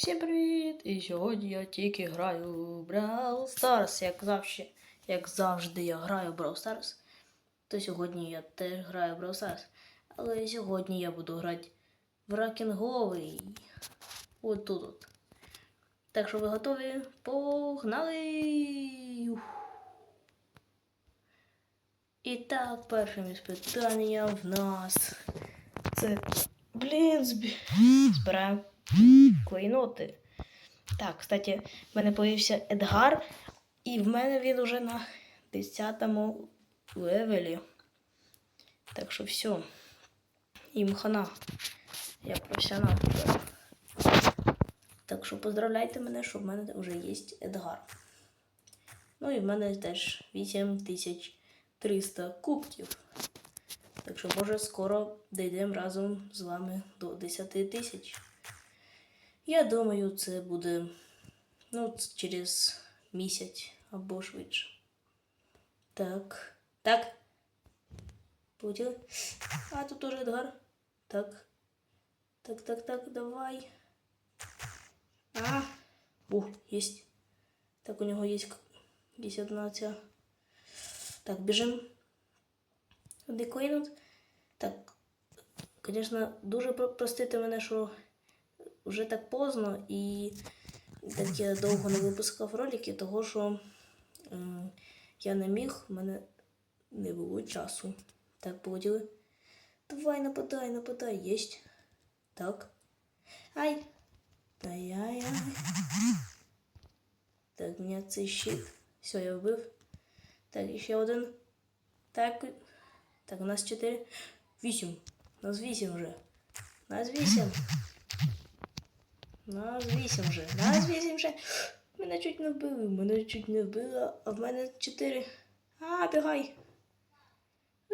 Всім привіт! І сьогодні я тільки граю в Brawl Stars. Як завжди, як завжди я граю в Brawl Stars, то сьогодні я теж граю в Brawl Stars. Але сьогодні я буду грати в ракінговий. От тут. От. Так що ви готові? Погнали! І так, першим із в нас це. Блін, збираємо клейноти. Так, кстати, в мене появився Едгар, і в мене він уже на 10-му левелі. Так що все. Їм хана. Я професіонал. Так що поздравляйте мене, що в мене вже є Едгар. Ну і в мене теж 8300 кубків. Так що, може, скоро дійдемо разом з вами до 10 тисяч. Я думаю, це буде ну, через місяць або швидше. Так. Так. Полетіли? А, тут тоже Едгар. Так. Так, так, так, давай. А. Ух, есть. Так, у него есть, есть одна ця. Так, бежим. Декоїнут. Так. Звісно, дуже простите мене, що вже так поздно і так я довго не випускав ролики, того що я не міг, в мене не було часу. Так, полетіли. Давай, нападай, нападай, єсть. Так. Ай. Ай-яй-яй. Так, мене цей щит. Все, я вбив. Так, ще один. Так. Так, у нас чотири. Вісім. У нас вісім вже. У нас вісім. Нас вісім вже. Нас вісім вже. Мене чуть не вбили. Мене чуть не вбили, а в мене чотири. А, бігай.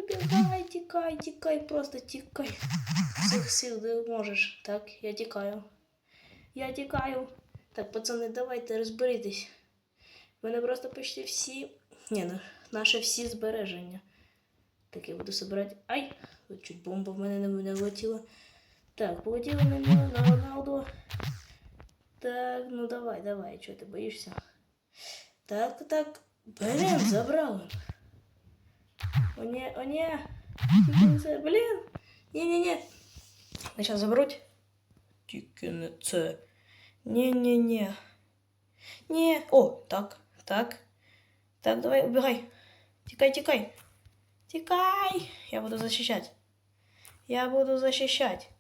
Бігай, тікай, тікай, просто тікай. Всіх сил де можеш. Так, я тікаю. Я тікаю. Так, пацани, давайте розберітесь. В мене просто почти всі. Ні, ну, наші всі збереження. Так, я буду собирати. Ай! Чуть бомба в мене не, влетіла. Так, нього, на Роналду. Так, ну давай, давай, чого ти боїшся? Так, так. Блін, забрали. О, ні, о, ні. Тільки не це, блін. Ні-ні-ні. Вони зараз заберуть. Тільки не це. Ні-ні-ні. Ні. О, так, так. Так, давай, убегай. Тікай, тікай. Тікай. Я буду защищать. Я буду защищать.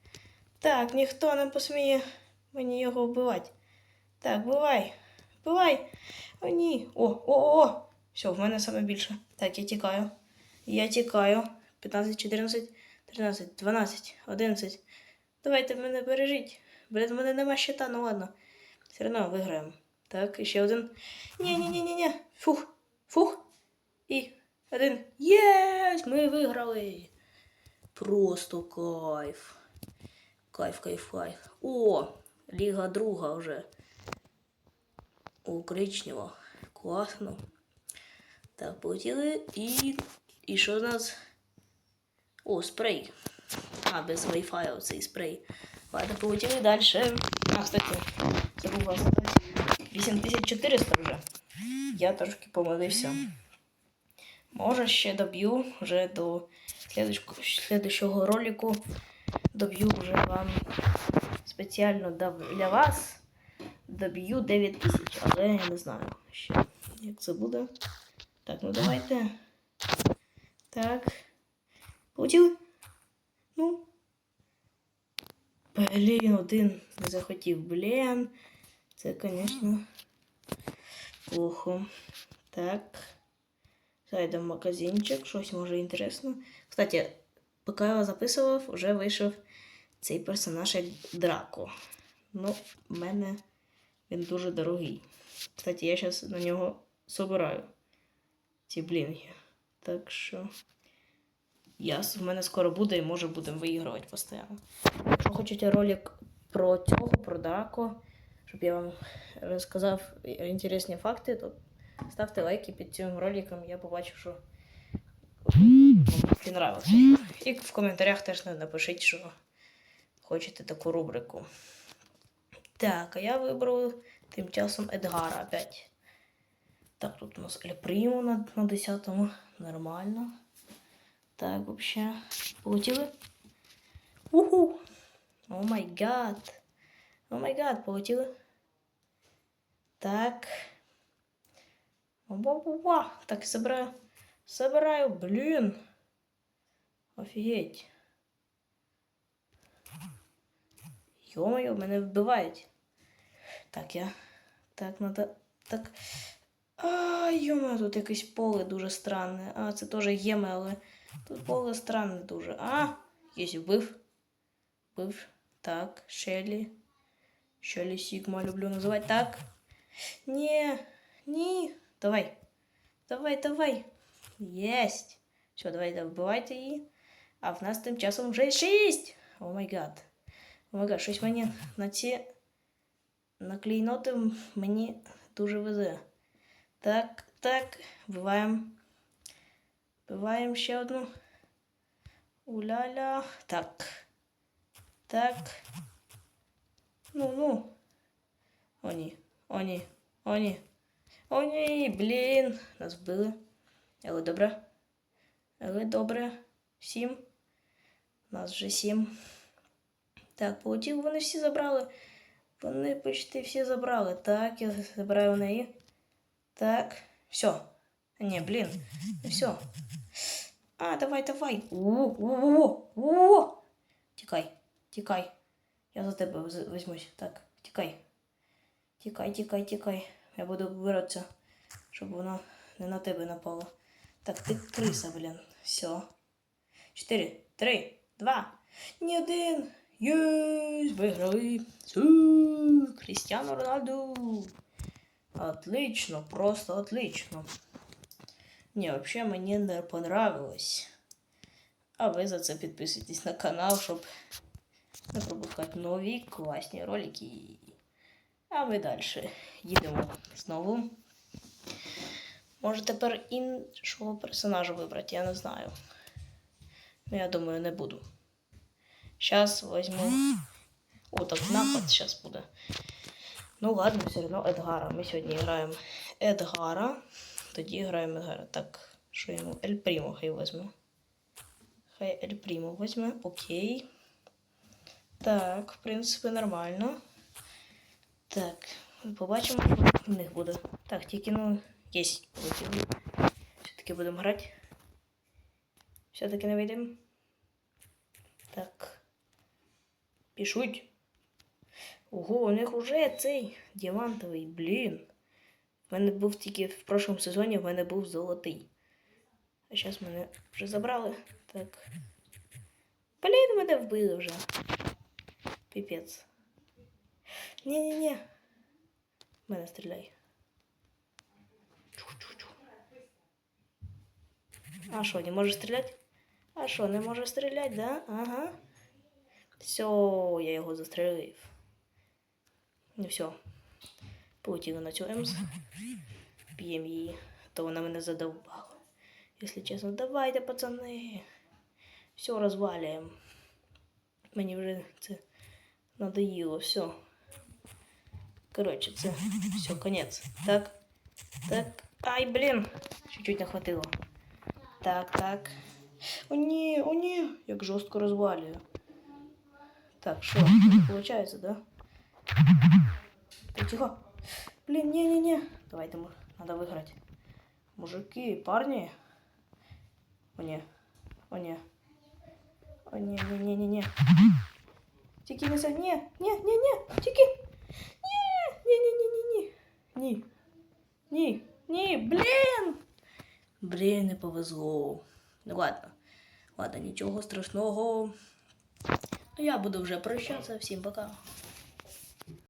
Так, ніхто не посміє мені його вбивати. Так, вбивай. Вбивай. О, ні. О, о, о. Все, в мене саме більше. Так, я тікаю. Я тікаю. 15, 14, 13, 12, 11. Давайте мене бережіть. Блін, в мене нема щита, ну ладно. Все одно виграємо. Так, і ще один. Ні-ні-ні-ні-ні. Фух. Фух. І один. Єс! Ми виграли. Просто кайф. Кайф, кайф, кайф. О! Ліга друга вже. О, коричнево. Класно. Так, полетіли і. І що в нас? О, спрей. А, без Wi-Fi цей спрей. Ладно, полетіли далі. А, кстати, забув вас 8400 вже. Я трошки помилився. Може, ще доб'ю вже до слідущого ролику. Доб'ю вже вам спеціально для вас. Доб'ю 9 тисяч, але я не знаю ще, як це буде. Так, ну давайте. Так. Получили? Ну. Блін, один не захотів. Блін. Це, звісно, плохо. Так. Зайдемо в магазинчик, щось може інтересно. Кстати, поки я записував, вже вийшов цей персонаж як Драко. Ну, в мене він дуже дорогий. Кстати, я зараз на нього собираю ці блінги. Так що. Я, в мене скоро буде і може будемо виігрувати постійно. Якщо хочете ролик про цього, про Драко, щоб я вам розказав інтересні факти, то ставте лайки під цим роликом. Я побачу, що вам понравилося. І в коментарях теж напишіть, що хочете таку рубрику. Так, а я вибрав тим часом Едгара опять. Так, тут у нас Ель Прімо на, на 10-му. Нормально. Так, вообще. Полетіли? Уху! О май гад! О май гад, полетіли? Так. Ва-ва-ва. Так, собираю. Собираю, блин. Офігеть. Йо-моє, мене вбивають. Так, я. Так, надо. Так. А, йома, тут якесь поле дуже странне. А, це теж єме, але тут поле странне дуже. А, є вбив. Вбив. Так, Шелі. Шелі Сігма люблю називати. Так. Ні, ні. Давай. Давай, давай. Єсть. Все, давайте вбивайте її. А в нас тим часом вже шість. О май гад. О май гад, щось мені на ці на клейноти мені дуже везе. Так, так, вбиваємо. Вбиваємо ще одну. Уля-ля. Так. Так. Ну, ну. О, ні. О, ні. О, ні. О, ні, блін. Нас вбили. Але добре. Але добре. Сім. Нас вже сім. Так, полетів, вони всі забрали. Вони почти всі забрали. Так, я забираю у неї. Так, все. Не, блін, не все. А, давай, давай. О-о-о-о-о! Тікай, тікай. Я за тебе вз- візьмусь. Так, тікай. Тікай, тікай, тікай. Я буду вибиратися, щоб воно не на тебе напало. Так, ти криса, блін. Все. Чотири, три, два, ні один. Єсть, виграли. Су, Крістіано Роналду. Отлично, просто отлично. Не, вообще мне не понравилось. А ви за це підписуйтесь на канал, щоб не пропускати нові класні ролики. А ми далі їдемо знову. Може тепер іншого персонажа вибрати, я не знаю. Ну, я думаю, не буду. Сейчас возьму. О, так напад сейчас буде. Ну ладно, все одно Едгара. Ми сьогодні граємо Едгара. Тоді граємо Едгара. Так, що йому? Ель Прімо хай візьме. Хай Ель Прімо візьме. Окей. Так, в принципі, нормально. Так, побачимо, що в них буде. Так, тільки ну, єсть. полетіли. Все-таки будемо грати. Все-таки не вийдемо. Так. Пішуть. Ого, у них уже цей діамантовий, блін. В мене був тільки в прошлому сезоні в мене був золотий. А зараз мене вже забрали. Так. Блін, мене вбили вже. Піпець. Ні-ні-ні. Мене стріляй. А що, не може стріляти? А що, не може стріляти, да? Ага. Все, я його застрелив. Ну все. Полетіли на цю Емс. Б'ємо її. То вона мене задовбала. Якщо чесно, давайте, пацани. Все розвалюємо. Мені вже це надоїло, все. Коротше, це все, конець. Так. Так. Ай, блін. Чуть-чуть не хватило. Так, так. О, ні, о, ні. Як жорстко розвалюю. Так, що, виходить, да? Так, тихо. Блин, не-не-не. Давайте, му- надо выиграть. Мужики, парни. О, не. О, не. О, не, не, не, не, не. Тики, не, за- не, не, не, не, тики. Не, не, не, не, не, не. Ні. Ні, ні, блін. Блін, не повезло. Ну ладно. Ладно, нічого страшного. Ну, я буду вже прощатися. Всім пока.